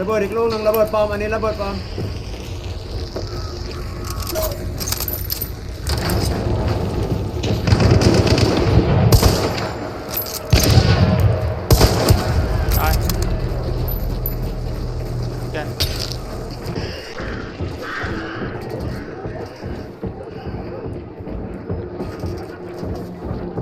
ระเบิดอีกลูกหนึ่งระเบิดปลอมอันนี้ระเบิดปลอมตายแกน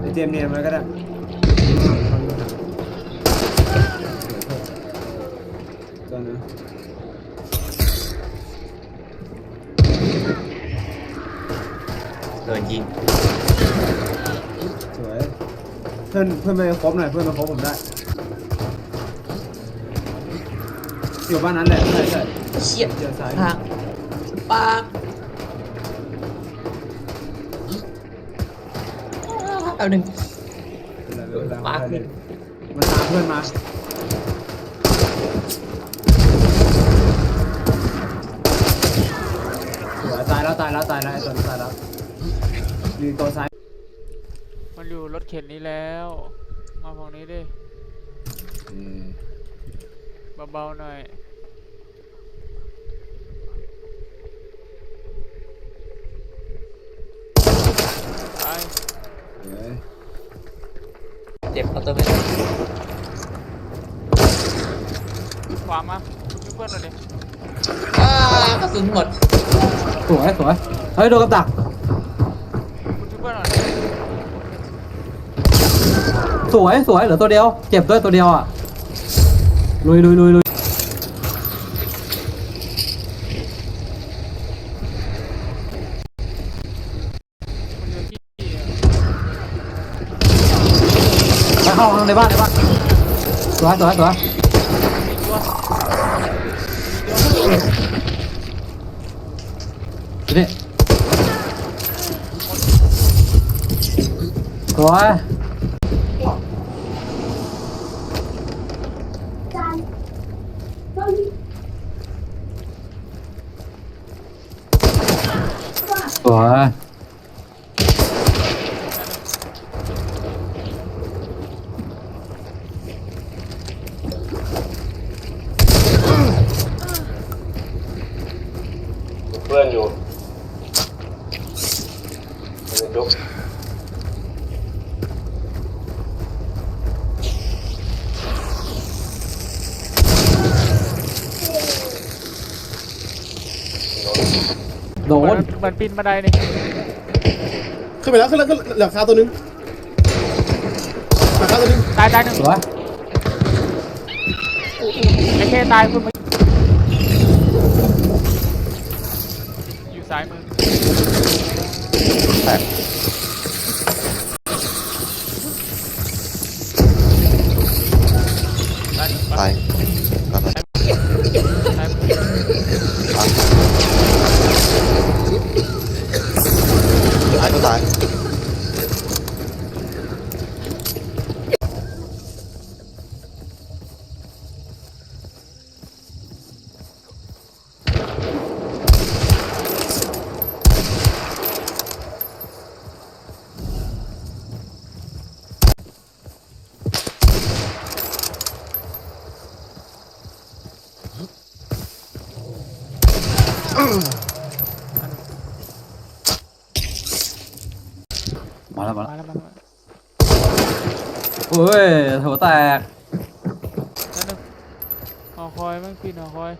ไอเจมส์เนี่ยมันก็ได้ ยิงสวย เพื่อนเพื่อนไปครบหน่อยเพื่อนมาครบผมได้ อยู่บ้านนั้นแหละใช่ใช่เชี่ยเดี๋ยวซ้ายทางปากเอาหนึ่งปากนี่มันตามเพื่อนมาสวยตายแล้วตายแล้วตายแล้วไอ้ตัวนี้ตายแล้ว มีตัวซ้าย มันอยู่รถเข็นนี้แล้ว มาฝั่งนี้ดิเบาๆหน่อยตายเฮ้ยเจ็บเอาตัวไปขวามาช่วยเพื่อนหน่อยดิ อ้ากระสุนหมด สวยสวยเฮ้ยโดนกับดัก คุณช่วยเพื่อนหน่อยดิ สวยสวยเหลือตัวเดียว เจ็บด้วยตัวเดียวอะ ลุยลุยลุยลุยไปเข้าข้างในบ้านในบ้านสวยสวยสวยนี้สวย สวย เพื่อนอยู่มันยุบ โด เหมือน น เหมือน ปีนบันไดนี่ขึ้นไปแล้วขึ้นแล้วขึ้นหลังคาตัวหนึงหลังคาตัวหนึงตายตายหนึ่งสวยไอ้แค่ตายคุณมาอยู่ซ้ายมือต หัวแตกนั่นนึงหอคอยไม่ปีนหอคอย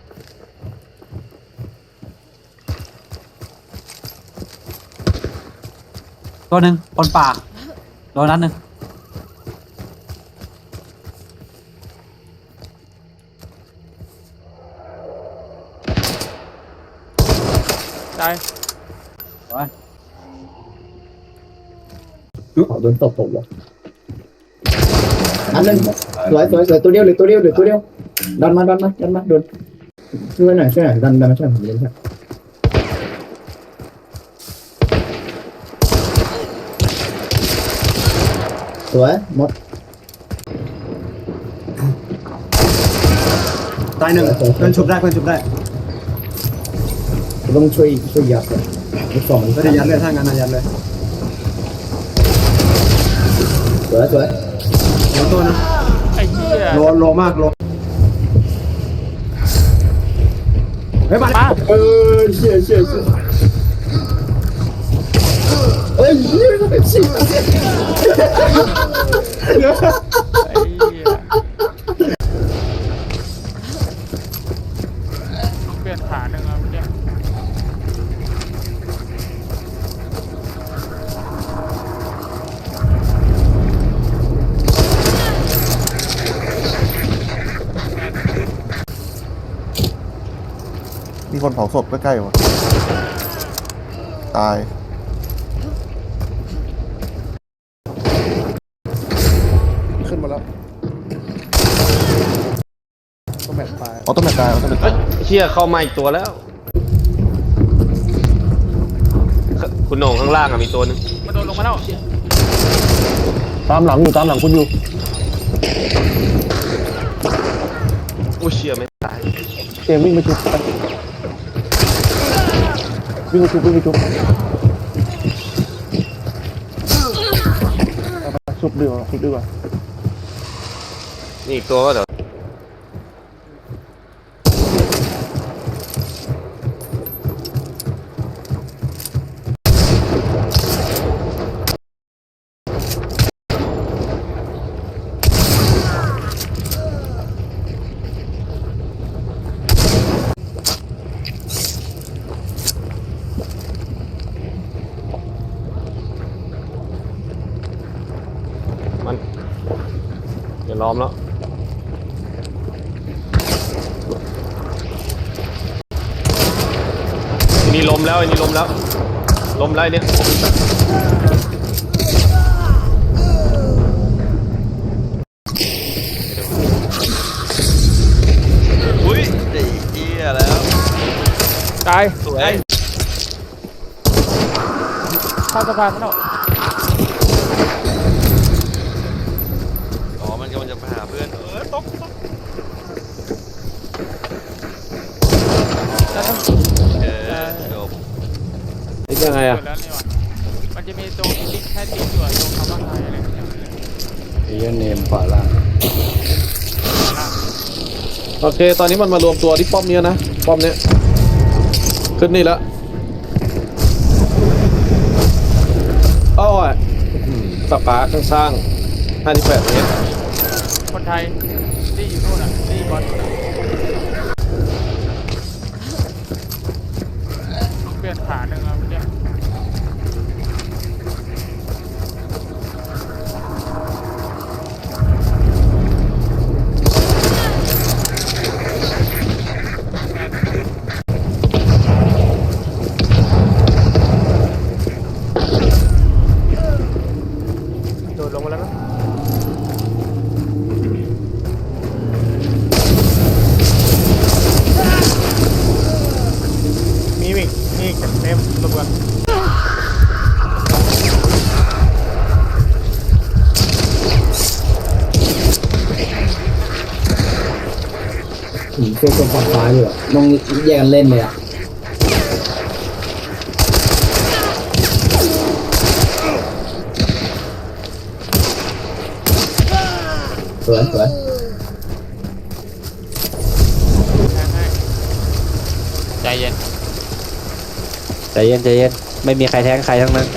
ตัวหนึ่งบนป่าโดนนัดหนึ่งตายไว้ขอโดนตบตบว่ะอั นนึงสวยสวยสวยตัวเดียวเหรือตัวเดียวเหรือตัวเดียวดันมาดันมาดันมาโดนช่วยหน่อยช่วยหน่อยดันดันมาช่วยผมเล่นครับสวยหมดตายหนึ่งเพื่อนชุบได้เพื่อนชุบได้ต้องช่วยช่วยยัดเลยอีกสองก็จะยัดเลยถ้างั้นนะยัดเลยสวยสวย เดี๋ยวตัวนึงไอ้เหี้ย โลโลมากโลเฮ้ยมามา เออเชี่ยเชี่ยเชี่ยเอ้ยเชี่ยเชี่ยไอ้เหี้ย มีคนเผาศพใกล้ๆวะตาย ขึ้นมาแล้วต้นแม็กตายอ๋อต้นแม็กตายอ๋อต้นแม็กเฮ้ตายยเชี่ยเข้ามาอีกตัวแล้ว คุณโหน่งข้างล่างอะมีตัวหนึงมันโดนลงมาแล้วตามหลังอยู่ตามหลังคุณอยู่อุ้ยเชี่ยไม่ตายเกมวิ่งไปชุบไป วิ่งไปชุบวิ่งไปชุบเอาไปชุบดีกว่าชุบดีกว่า นี่อีกตัวก็เดี๋ยว ล้อมแล้วอันนี้ล้มแล้วอันนี้ล้มแล้วล้มแล้วไอ้เนี่ยอุ้ยไอ้เหี้ยแล้วตายสวย ข้ามสะพานมันออกอ๋อ นกำลังจะไปหาเพื่อน เออตกตกแล้วต้องเออจบยังไงเกิอะดแล้วนี่หว่ามันจะมีตรงติ๊กแค่ติ๊กอยู่อะตรงคำว่าไฮอะไรอย่างเงี้ยไอ้เนมขวาล่างโอเค ตอนนี้มันมารวมตัวที่ป้อมเนี้ยนะ ป้อมเนี้ย ขึ้นนี่แล้วอ้อยสปาร์คข้างๆ58เมตร คนไทยที่อยู่นู่นอะที่บอลนู่นอะเปลี่ยนขาหนึ่งครับ ถึงเชื่อคนฝั่งซ้ายเลยอะต้องแยกกันเล่นเลยอะสวยสวยแทงให้ใจเย็น ใจเย็นใจเย็นไม่มีใครแทงใครทั้งนั้น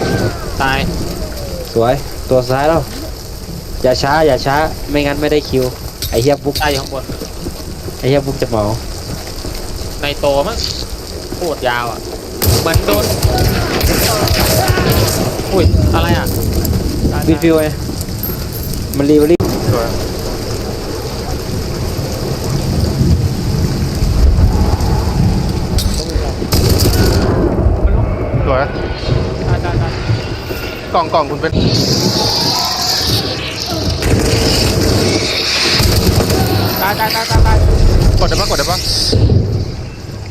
ตาย สวย ตัวสุดท้ายแล้ว อย่าช้า อย่าช้า ไม่งั้นไม่ได้คิว ไอ้เฮียบุ๊กตายอยู่ข้างบน ไอ้เฮียบุ๊กจะเมาในโตมั้งโคตรยาวอะเหมือนโดนอุ้ยอะไรอะตายวินฟิวไงมันรีบรีบสวยสวยตายตายตายกล่องกล่องคุณเป็นตายตายตายตายตาย กดได้ปะกดได้ปะ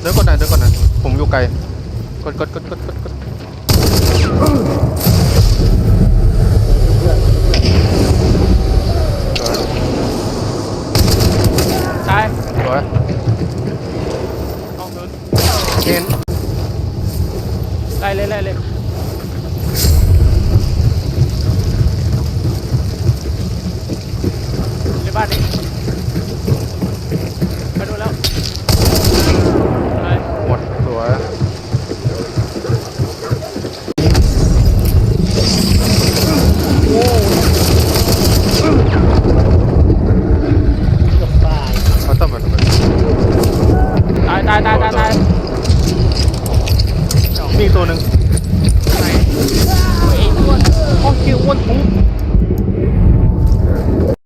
เดินกดหน่อยเดินกดหน่อยผมอยู่ไกล กดกดกดกดกดกดตายสวยห้องนู้นเห็นไล่เลยไล่เลยในบ้านนี้